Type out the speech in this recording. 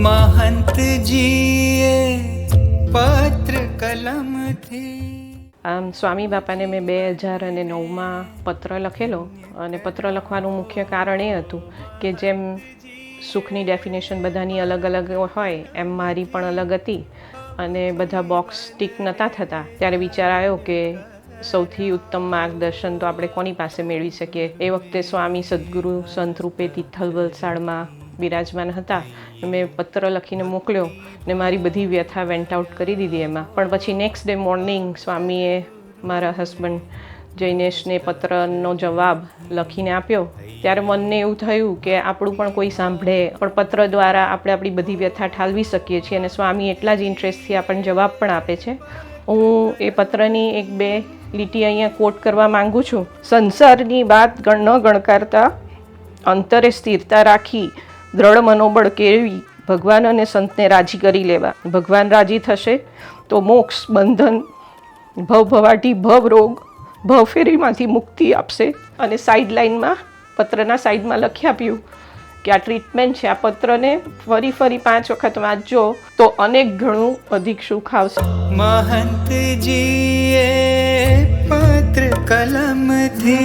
મહંતજીએ પત્ર કલમથી આમ સ્વામી બાપાને મેં બે હજાર અને નવમાં પત્ર લખેલો અને પત્ર લખવાનું મુખ્ય કારણ એ હતું કે જેમ સુખની ડેફિનેશન બધાની અલગ અલગ હોય, એમ મારી પણ અલગ હતી અને બધા બોક્સ ટીક નહોતા થતા. ત્યારે વિચાર આવ્યો કે સૌથી ઉત્તમ માર્ગદર્શન તો આપણે કોની પાસે મેળવી શકીએ? એ વખતે સ્વામી સદગુરુ સંત રૂપે તિથલ વલસાડમાં બિરાજમાન હતા. મેં પત્ર લખીને મોકલ્યો ને મારી બધી વ્યથા વેન્ટ આઉટ કરી દીધી એમાં. પણ પછી નેક્સ્ટ ડે મોર્નિંગ સ્વામીએ મારા હસબન્ડ જૈનેશને પત્રનો જવાબ લખીને આપ્યો. ત્યારે મનને એવું થયું કે આપણું પણ કોઈ સાંભળે. પણ પત્ર દ્વારા આપણે આપણી બધી વ્યથા ઠાલવી શકીએ છીએ અને સ્વામી એટલા જ ઇન્ટરેસ્ટથી આપણને જવાબ પણ આપે છે. હું એ પત્રની એક બે લીટી અહીંયા કોટ કરવા માગું છું. સંસારની વાત ન ગણકારતા અંતરે સ્થિરતા રાખી દ્રઢ મનોબળ કેળવી ભગવાન અને સંતને રાજી કરી લેવા. ભગવાન રાજી થશે તો મોક્ષ, બંધન, ભવ ભવાટી, ભવ રોગ, ભવ ફેરીમાંથી મુક્તિ આપશે. અને સાઈડ લાઈનમાં પત્રના સાઈડમાં લખી આપ્યું કે આ ટ્રીટમેન્ટ છે, આ પત્રને ફરી ફરી પાંચ વખત વાંચજો તો અનેક ઘણું અધિક સુખ આવશે. મહંતજીએ પત્ર કલમથી